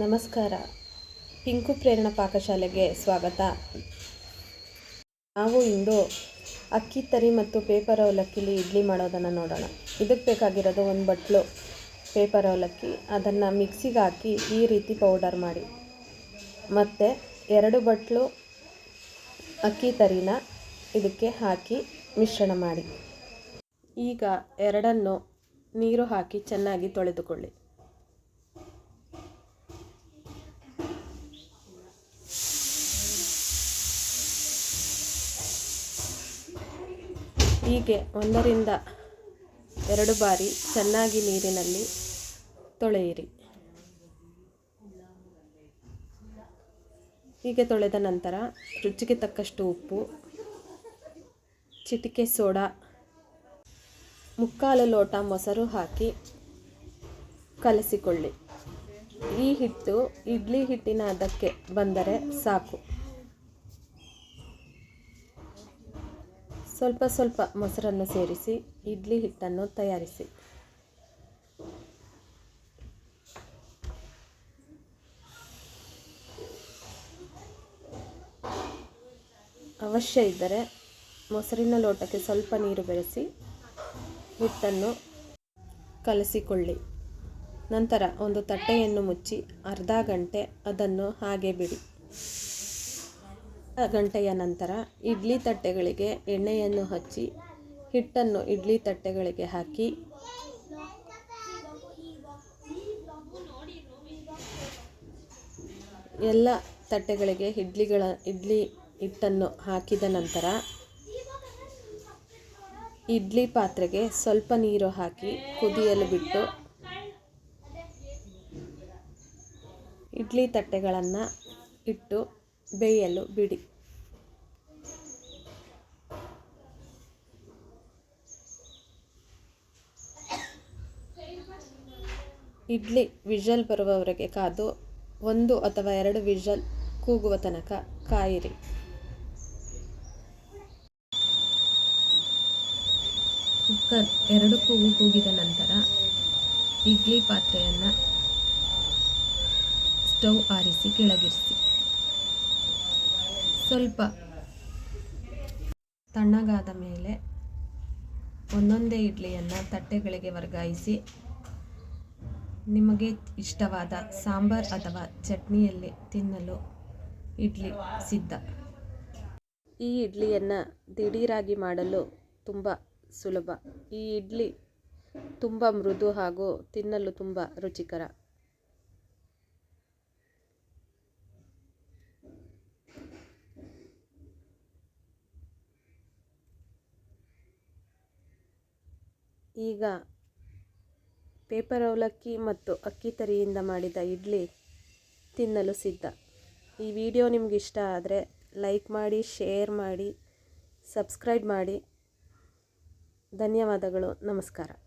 ನಮಸ್ಕಾರ. ಪಿಂಕು ಪ್ರೇರಣ ಪಾಕಶಾಲೆಗೆ ಸ್ವಾಗತ. ನಾವು ಇಂದು ಅಕ್ಕಿ ತರಿ ಮತ್ತು ಪೇಪರ್ ಅವಲಕ್ಕಿಲಿ ಇಡ್ಲಿ ಮಾಡೋದನ್ನು ನೋಡೋಣ. ಇದಕ್ಕೆ ಬೇಕಾಗಿರೋದು ಒಂದು ಬಟ್ಲು, ಪೇಪರ್ ಅವಲಕ್ಕಿ. ಅದನ್ನು ಮಿಕ್ಸಿಗೆ ಹಾಕಿ ಈ ರೀತಿ ಪೌಡರ್ ಮಾಡಿ. ಮತ್ತು ಎರಡು ಬಟ್ಲು ಅಕ್ಕಿ ತರಿನ ಇದಕ್ಕೆ ಹಾಕಿ ಮಿಶ್ರಣ ಮಾಡಿ. ಈಗ ಎರಡನ್ನು ನೀರು ಹಾಕಿ ಚೆನ್ನಾಗಿ ತೊಳೆದುಕೊಳ್ಳಿ. ಹೀಗೆ ಒಂದರಿಂದ ಎರಡು ಬಾರಿ ಚೆನ್ನಾಗಿ ನೀರಿನಲ್ಲಿ ತೊಳೆಯಿರಿ. ಹೀಗೆ ತೊಳೆದ ನಂತರ ರುಚಿಗೆ ತಕ್ಕಷ್ಟು ಉಪ್ಪು, ಚಿಟಿಕೆ ಸೋಡಾ, ಮುಕ್ಕಾಲು ಲೋಟ ಮೊಸರು ಹಾಕಿ ಕಲಸಿಕೊಳ್ಳಿ. ಈ ಹಿಟ್ಟು, ಇಡ್ಲಿ ಹಿಟ್ಟಿನ ಅದಕ್ಕೆ ಬಂದರೆ ಸಾಕು. ಸ್ವಲ್ಪ ಸ್ವಲ್ಪ ಮೊಸರನ್ನು ಸೇರಿಸಿ, ಇಡ್ಲಿ ಹಿಟ್ಟನ್ನು ತಯಾರಿಸಿ. ಅವಶ್ಯ ಇದ್ದರೆ ಮೊಸರಿನ ಲೋಟಕ್ಕೆ ಸ್ವಲ್ಪ ನೀರು ಬೆರೆಸಿ, ಹಿಟ್ಟನ್ನು ಕಲಸಿಕೊಳ್ಳಿ. ನಂತರ ಒಂದು ತಟ್ಟೆಯನ್ನು ಮುಚ್ಚಿ ಅರ್ಧ ಗಂಟೆ ಅದನ್ನು ಹಾಗೆ ಬಿಡಿ. ಗಂಟೆಯ ನಂತರ ಇಡ್ಲಿ ತಟ್ಟೆಗಳಿಗೆ ಎಣ್ಣೆಯನ್ನು ಹಚ್ಚಿ, ಹಿಟ್ಟನ್ನು ಇಡ್ಲಿ ತಟ್ಟೆಗಳಿಗೆ ಹಾಕಿ. ಎಲ್ಲ ತಟ್ಟೆಗಳಿಗೆ ಇಡ್ಲಿಗಳ, ಇಡ್ಲಿ ಹಿಟ್ಟನ್ನು ಹಾಕಿದ ನಂತರ ಇಡ್ಲಿ ಪಾತ್ರೆಗೆ ಸ್ವಲ್ಪ ನೀರು ಹಾಕಿ ಕುದಿಯಲು ಬಿಟ್ಟು ಇಡ್ಲಿ ತಟ್ಟೆಗಳನ್ನು ಇಟ್ಟು ಬೇಯಲು ಬಿಡಿ. ಇಡ್ಲಿ ವಿಷಲ್ ಬರುವವರೆಗೆ ಕಾದು ಒಂದು ಅಥವಾ ಎರಡು ವಿಷಲ್ ಕೂಗುವ ತನಕ ಕಾಯಿರಿ. ಕುಕ್ಕರ್ ಎರಡು ಕೂಗು ಕೂಗಿದ ನಂತರ ಇಡ್ಲಿ ಪಾತ್ರೆಯನ್ನು ಸ್ಟವ್ ಆರಿಸಿ ಕೆಳಗಿರಿಸಿ. ಸ್ವಲ್ಪ ತಣ್ಣಗಾದ ಮೇಲೆ ಒಂದೊಂದೇ ಇಡ್ಲಿಯನ್ನು ತಟ್ಟೆಗಳಿಗೆ ವರ್ಗಾಯಿಸಿ ನಿಮಗೆ ಇಷ್ಟವಾದ ಸಾಂಬಾರ್ ಅಥವಾ ಚಟ್ನಿಯಲ್ಲಿ ತಿನ್ನಲು ಇಡ್ಲಿ ಸಿದ್ಧ. ಈ ಇಡ್ಲಿಯನ್ನು ದಿಢೀರಾಗಿ ಮಾಡಲು ತುಂಬ ಸುಲಭ. ಈ ಇಡ್ಲಿ ತುಂಬ ಮೃದು ಹಾಗೂ ತಿನ್ನಲು ತುಂಬ ರುಚಿಕರ. ಈಗ ಪೇಪರ್ ಅವಲಕ್ಕಿ ಮತ್ತು ಅಕ್ಕಿ ತರಿಯಿಂದ ಮಾಡಿದ ಇಡ್ಲಿ ತಿನ್ನಲು ಸಿದ್ಧ. ಈ ವಿಡಿಯೋ ನಿಮ್ಗೆ ಇಷ್ಟ ಆದರೆ ಲೈಕ್ ಮಾಡಿ, ಶೇರ್ ಮಾಡಿ, ಸಬ್ಸ್ಕ್ರೈಬ್ ಮಾಡಿ. ಧನ್ಯವಾದಗಳು. ನಮಸ್ಕಾರ.